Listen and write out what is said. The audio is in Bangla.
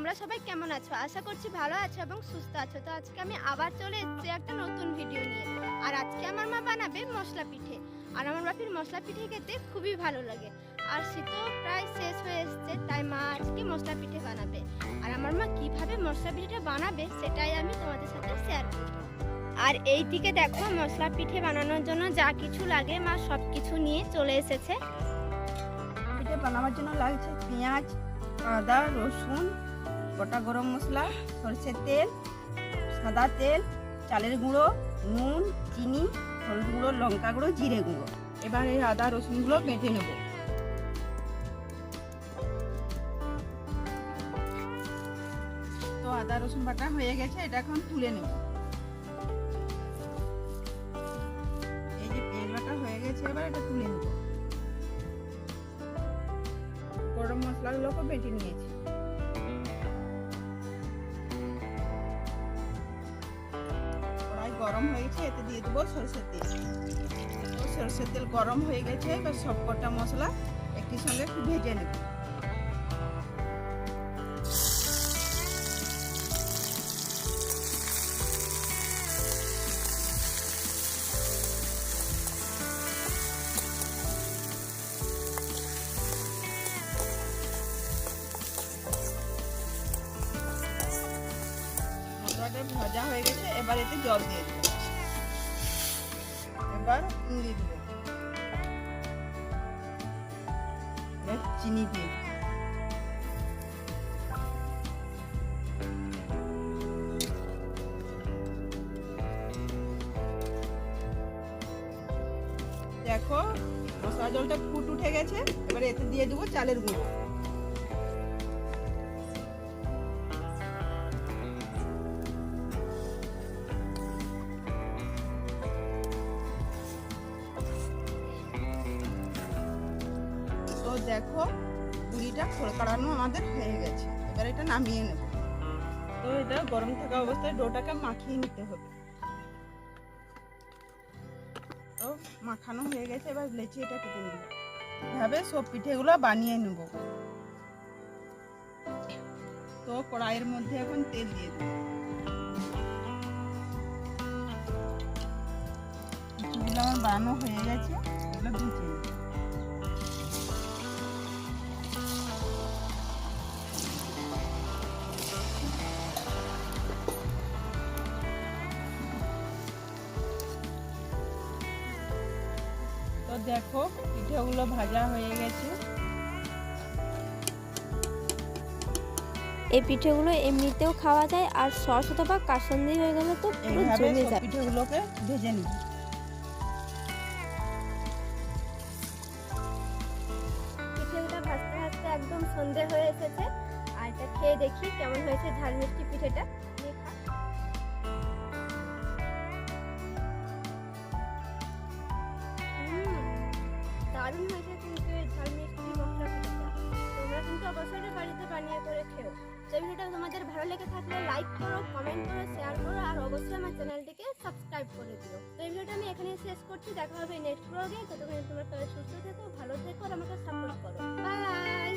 তোমরা সবাই কেমন আছো? আশা করছি ভালো আছো এবং সুস্থ আছো। তো আজকে আমি আবার চলে এসেছি একটা নতুন ভিডিও নিয়ে। আর আজকে আমার মা বানাবে মশলা পিঠে। আর আমার বাপির মশলা পিঠে খেতে খুবই ভালো লাগে। আর শীতও প্রায় শেষ হয়ে এসছে, তাই মা আজকে মশলা পিঠে বানাবে। আর আমার মা কীভাবে মশলা পিঠেটা বানাবে সেটাই আমি তোমাদের সাথে শেয়ার করব। আর এই দিকে দেখো মশলা পিঠে বানানোর জন্য যা কিছু লাগে মা সব কিছু নিয়ে চলে এসেছে। পিঠে বানাবার জন্য লাগছে পেঁয়াজ, আদা, রসুন গোটা গরম মশলা, সরষের তেল, সাদা তেল, চালের গুঁড়ো, নুন, চিনি, হলুদ গুঁড়ো, লঙ্কা গুঁড়ো, জিরে গুঁড়ো। এবার এই আদা রসুনগুলো বেটে নেব। তো আদা রসুন বাটা হয়ে গেছে, এটা এখন তুলে নেব। এই যে পেঁয়াজ বাটা হয়ে গেছে, এবার এটা তুলে নেব। গরম মশলাগুলোকে বেটে নিয়েছি। গরম হয়েছে, এতে দিয়ে দেবো সরষের তেল। সরষের তেল গরম হয়ে গেছে, এবার সব কটা মশলা একই সঙ্গে একটু ভেজে নেব। মশলাটা ভাজা হয়ে গেছে, এবার এতে জল দিয়ে দেবো। এবার দিয়ে দেবো। চিনি দিয়ে দেখো মশলা জলটা ফুট উঠে গেছে, এবার এতে দিয়ে দেবো চালের গুঁড়ো। দেখো পুরিটা খোল কাড়ানো আমাদের হয়ে গেছে। এবার এটা নামিয়ে নেব। তো এটা গরম থাকা অবস্থায় ডোটাকে মাখিয়ে নিতে হবে। তো মাখানো হয়ে গেছে, এবার লেচি এটা কেটে নেব এভাবে সব পিঠেগুলো বানিয়ে নেব। তো কড়াইয়ের মধ্যে এখন তেল দিয়ে দেবো। বানানো হয়ে গেছে। এগুলো দেখো পিঠেগুলো ভাজা হয়ে গেছে। এই পিঠেগুলো এমনিতেও খাওয়া যায় আর সস অথবা কাসন্দি হয়ে গেলে তো পুরো জমে যায়। পিঠেগুলোকে ভেজে নিব পিঠেগুলো ভাজতে ভাজতে একদম সন্ধে হয়ে এসেছে। আর এটা খেয়ে দেখি কেমন হয়েছে ঝাল মিষ্টি পিঠেটা। তো ভিডিওটা তোমাদের ভালো লেগে থাকলে লাইক করো কমেন্ট করো শেয়ার করো, আর অবশ্যই আমার চ্যানেলটিকে সাবস্ক্রাইব করে দিও। তো এই ভিডিওটা আমি এখানে শেষ করছি, দেখা হবে নেক্সট ব্লগে ততক্ষণ তোমরা সুস্থ থেকো, ভালো থেকো, আর আমাকে সাপোর্ট করো। বাই